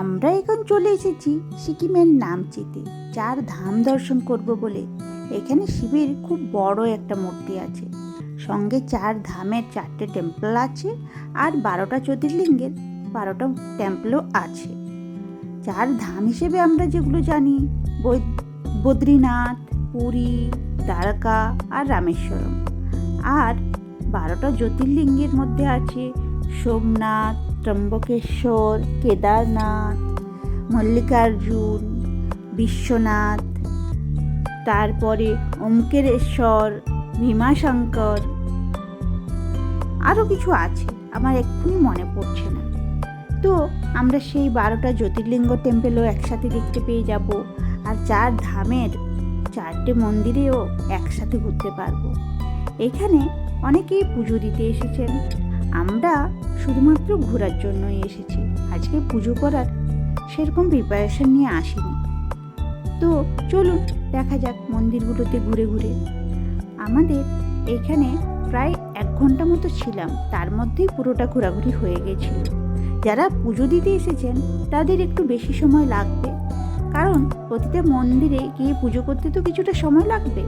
আমরা এখন চলে এসেছি সিকিমের নামচিতে চার ধাম দর্শন করব বলে। এখানে শিবের খুব বড় একটা মূর্তি আছে। সঙ্গে চার ধামের চারটে টেম্পল আছে আর বারোটা জ্যোতির্লিঙ্গের বারোটা টেম্পলও আছে। চার ধাম হিসেবে আমরা যেগুলো জানি বদ্রীনাথ, পুরী, দ্বারকা আর রামেশ্বরম। আর বারোটা জ্যোতির্লিঙ্গের মধ্যে আছে সোমনাথ ত্রম্বকেশ্বর কেদারনাথ মল্লিকার্জুন বিশ্বনাথ তারপরে ওমকেরেশ্বর ভীমাশঙ্কর আরও কিছু আছে, আমার এক্ষুনি মনে পড়ছে না। তো আমরা সেই বারোটা জ্যোতির্লিঙ্গ টেম্পেলও একসাথে দেখতে পেয়ে যাব, আর চার ধামের চারটে মন্দিরেও একসাথে ঘুরতে পারব। এখানে অনেকেই পুজো দিতে এসেছেন আমরা শুধুমাত্র ঘোরার জন্যই এসেছি। আজকে পুজো করার সেরকম প্রিপারেশন নিয়ে আসিনি। তো চলুন দেখা যাক মন্দিরগুলোতে ঘুরে ঘুরে। আমাদের এখানে প্রায় এক ঘণ্টা মতো ছিলাম, তার মধ্যেই পুরোটা ঘোরাঘুরি হয়ে গেছিল। যারা পুজো দিতে এসেছেন, তাদের একটু বেশি সময় লাগবে। কারণ প্রতিটা মন্দিরে গিয়ে পুজো করতে তো কিছুটা সময় লাগবে।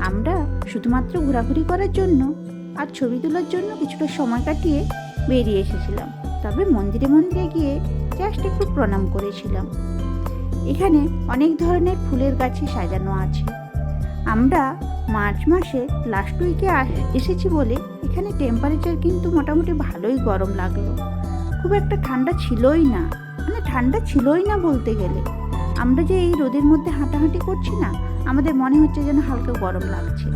আমরা শুধুমাত্র ঘোরাঘুরি করার জন্য আর ছবি তোলার জন্য কিছুটা সময় কাটিয়ে বেরিয়ে এসেছিলাম। তবে মন্দিরে মন্দিরে গিয়ে জাস্ট একটু প্রণাম করেছিলাম। এখানে অনেক ধরনের ফুলের গাছে সাজানো আছে। আমরা মার্চ মাসে লাস্ট উইকে এসেছি বলে এখানে টেম্পারেচার কিন্তু মোটামুটি ভালোই গরম লাগল। খুব একটা ঠান্ডা ছিলই না। মানে ঠান্ডা ছিলই না বলতে গেলে। আমরা যে এই রোদের মধ্যে হাঁটাহাঁটি করছি না আমাদের মনে হচ্ছে যেন হালকা গরম লাগছে।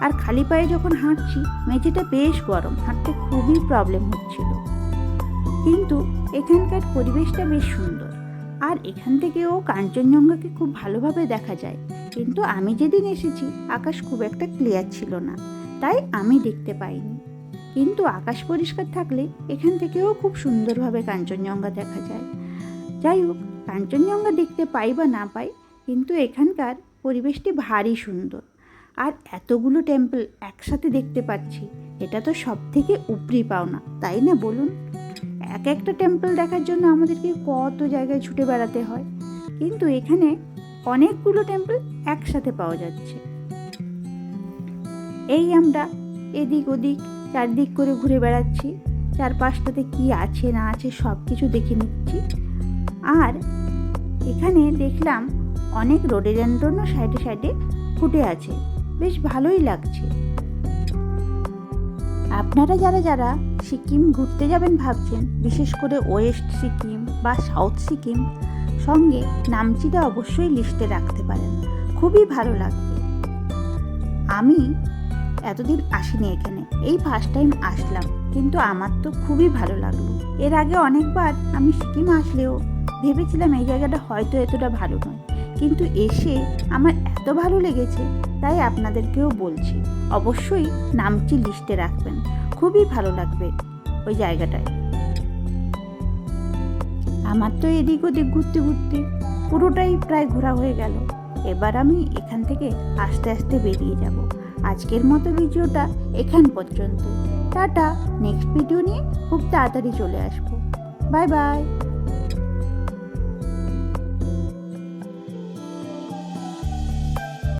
আর খালি পায়ে যখন হাঁটছি, মেঝেটা বেশ গরম, হাঁটতে খুবই প্রবলেম হচ্ছিল। কিন্তু এখানকার পরিবেশটা বেশ সুন্দর। আর এখান থেকেও কাঞ্চনজঙ্ঘাকে খুব ভালোভাবে দেখা যায়। কিন্তু আমি যেদিন এসেছি, আকাশ খুব একটা ক্লিয়ার ছিল না। তাই আমি দেখতে পাইনি। কিন্তু আকাশ পরিষ্কার থাকলে এখান থেকেও খুব সুন্দরভাবে কাঞ্চনজঙ্ঘা দেখা যায়। যাই হোক, কাঞ্চনজঙ্ঘা দেখতে পাই বা না পাই, কিন্তু এখানকার পরিবেশটি ভারী সুন্দর। আর এতগুলো টেম্পল একসাথে দেখতে পাচ্ছি, এটা তো সব থেকে উপরি পাওনা, তাই না বলুন? এক একটা টেম্পল দেখার জন্য আমাদেরকে কত জায়গায় ছুটে বেড়াতে হয়। কিন্তু এখানে অনেকগুলো টেম্পল একসাথে পাওয়া যাচ্ছে। এই আমরা এদিক ওদিক চারদিক করে ঘুরে বেড়াচ্ছি, চারপাশটাতে কি আছে না আছে সব কিছু দেখে নিচ্ছি। আর এখানে দেখলাম অনেক রোডেডেন্ড্রনও সাইডে সাইডে ফুটে আছে। বেশ ভালোই লাগছে। আপনারা যারা যারা সিকিম ঘুরতে যাবেন ভাবছেন, বিশেষ করে ওয়েস্ট সিকিম বা সাউথ সিকিম, সঙ্গে নামচিটা অবশ্যই লিস্টে রাখতে পারেন। খুবই ভালো লাগবে। আমি এতদিন আসিনি এখানে, এই ফার্স্ট টাইম আসলাম, কিন্তু আমার তো খুবই ভালো লাগল। এর আগে অনেকবার আমি সিকিম আসলেও ভেবেছিলাম এই জায়গাটা হয়তো এতটা ভালো নয়। কিন্তু এসে আমার এত ভালো লেগেছে, তাই আপনাদেরকেও বলছি, অবশ্যই নামটি লিস্টে রাখবেন, খুবই ভালো লাগবে ওই জায়গাটায়। আমার তো এদিক ওদিক ঘুরতে ঘুরতে পুরোটাই প্রায় ঘোরা হয়ে গেল। এবার আমি এখান থেকে আস্তে আস্তে বেরিয়ে যাব। আজকের মতো ভিডিওটা এখান পর্যন্ত। টাটা, নেক্সট ভিডিও নিয়ে খুব তাড়াতাড়ি চলে আসব। Bye bye.